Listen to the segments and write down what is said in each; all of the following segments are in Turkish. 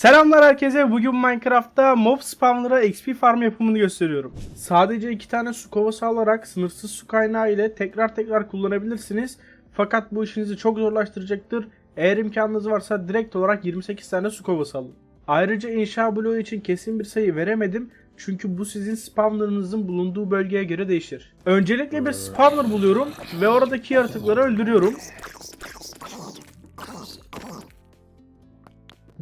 Selamlar herkese. Bugün Minecraft'ta mob spawner'a XP farm yapımını gösteriyorum. Sadece iki tane su kovası alarak sınırsız su kaynağı ile tekrar tekrar kullanabilirsiniz. Fakat bu işinizi çok zorlaştıracaktır. Eğer imkanınız varsa direkt olarak 28 tane su kovası alın. Ayrıca inşa bloğu için kesin bir sayı veremedim. Çünkü bu sizin spawner'ınızın bulunduğu bölgeye göre değişir. Öncelikle bir spawner buluyorum ve oradaki yaratıkları öldürüyorum.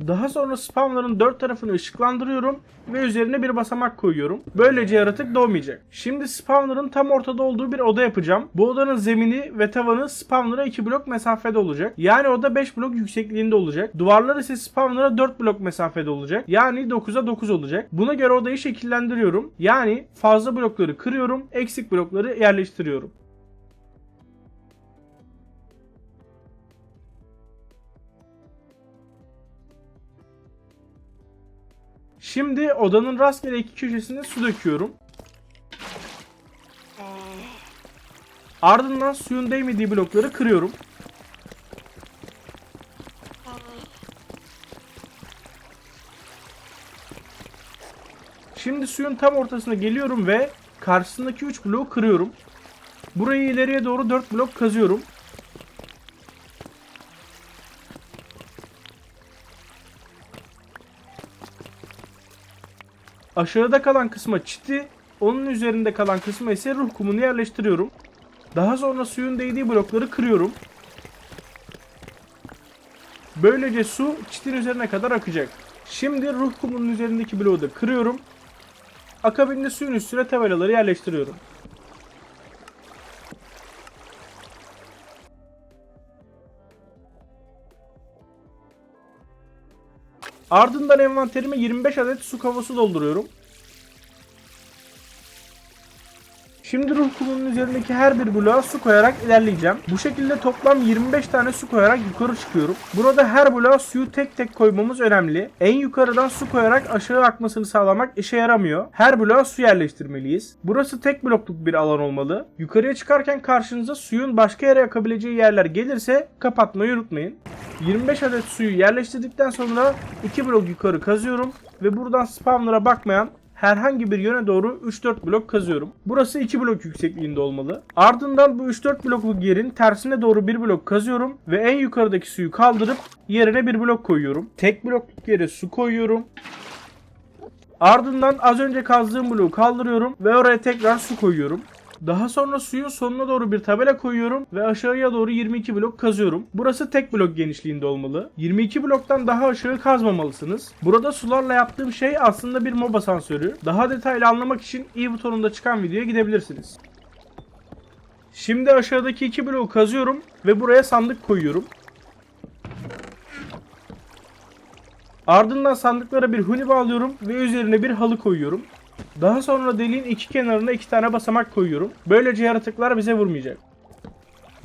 Daha sonra spawner'ın dört tarafını ışıklandırıyorum ve üzerine bir basamak koyuyorum. Böylece yaratık doğmayacak. Şimdi spawner'ın tam ortada olduğu bir oda yapacağım. Bu odanın zemini ve tavanı spawner'a 2 blok mesafede olacak. Yani oda 5 blok yüksekliğinde olacak. Duvarlar ise spawner'a 4 blok mesafede olacak. Yani 9'a 9 olacak. Buna göre odayı şekillendiriyorum. Yani fazla blokları kırıyorum, eksik blokları yerleştiriyorum. Şimdi odanın rastgele iki köşesine su döküyorum. Ardından suyun değmediği blokları kırıyorum. Şimdi suyun tam ortasına geliyorum ve karşısındaki 3 bloğu kırıyorum. Burayı ileriye doğru 4 blok kazıyorum. Aşağıda kalan kısma çiti, onun üzerinde kalan kısma ise ruh kumunu yerleştiriyorum. Daha sonra suyun değdiği blokları kırıyorum. Böylece su çitin üzerine kadar akacak. Şimdi ruh kumunun üzerindeki bloğu da kırıyorum. Akabinde suyun üstüne tabelaları yerleştiriyorum. Ardından envanterime 25 adet su kovası dolduruyorum. Şimdi ruh kumunun üzerindeki her bir bloğa su koyarak ilerleyeceğim. Bu şekilde toplam 25 tane su koyarak yukarı çıkıyorum. Burada her bloğa suyu tek tek koymamız önemli. En yukarıdan su koyarak aşağı akmasını sağlamak işe yaramıyor. Her bloğa su yerleştirmeliyiz. Burası tek blokluk bir alan olmalı. Yukarıya çıkarken karşınıza suyun başka yere akabileceği yerler gelirse kapatmayı unutmayın. 25 adet suyu yerleştirdikten sonra 2 blok yukarı kazıyorum ve buradan spawner'a bakmayan herhangi bir yöne doğru 3-4 blok kazıyorum. Burası 2 blok yüksekliğinde olmalı. Ardından bu 3-4 blokluk yerin tersine doğru 1 blok kazıyorum ve en yukarıdaki suyu kaldırıp yerine bir blok koyuyorum. Tek blokluk yere su koyuyorum. Ardından az önce kazdığım bloğu kaldırıyorum ve oraya tekrar su koyuyorum. Daha sonra suyun sonuna doğru bir tabela koyuyorum ve aşağıya doğru 22 blok kazıyorum. Burası tek blok genişliğinde olmalı. 22 bloktan daha aşağı kazmamalısınız. Burada sularla yaptığım şey aslında bir MOBA asansörü. Daha detaylı anlamak için i butonunda çıkan videoya gidebilirsiniz. Şimdi aşağıdaki iki bloğu kazıyorum ve buraya sandık koyuyorum. Ardından sandıklara bir huni bağlıyorum ve üzerine bir halı koyuyorum. Daha sonra deliğin iki kenarına iki tane basamak koyuyorum. Böylece yaratıklar bize vurmayacak.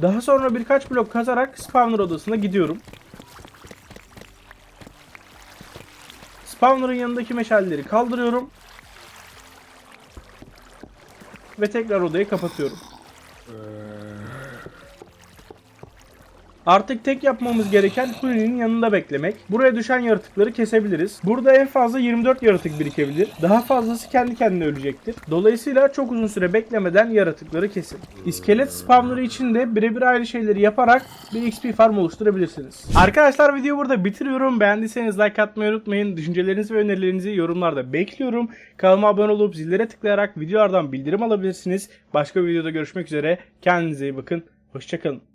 Daha sonra birkaç blok kazarak spawner odasına gidiyorum. Spawner'ın yanındaki meşalleri kaldırıyorum. Ve tekrar odayı kapatıyorum. Artık tek yapmamız gereken Huni'nin yanında beklemek. Buraya düşen yaratıkları kesebiliriz. Burada en fazla 24 yaratık birikebilir. Daha fazlası kendi kendine ölecektir. Dolayısıyla çok uzun süre beklemeden yaratıkları kesin. İskelet spawner'ı için de birebir aynı şeyleri yaparak bir XP farm oluşturabilirsiniz. Arkadaşlar videoyu burada bitiriyorum. Beğendiyseniz like atmayı unutmayın. Düşüncelerinizi ve önerilerinizi yorumlarda bekliyorum. Kanalıma abone olup zillere tıklayarak videolardan bildirim alabilirsiniz. Başka bir videoda görüşmek üzere. Kendinize iyi bakın. Hoşçakalın.